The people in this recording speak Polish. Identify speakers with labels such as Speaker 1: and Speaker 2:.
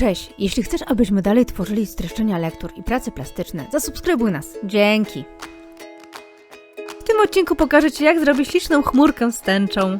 Speaker 1: Cześć, jeśli chcesz, abyśmy dalej tworzyli streszczenia lektur i prace plastyczne, zasubskrybuj nas. Dzięki.
Speaker 2: W tym odcinku pokażę Ci, jak zrobić śliczną chmurkę z tęczą.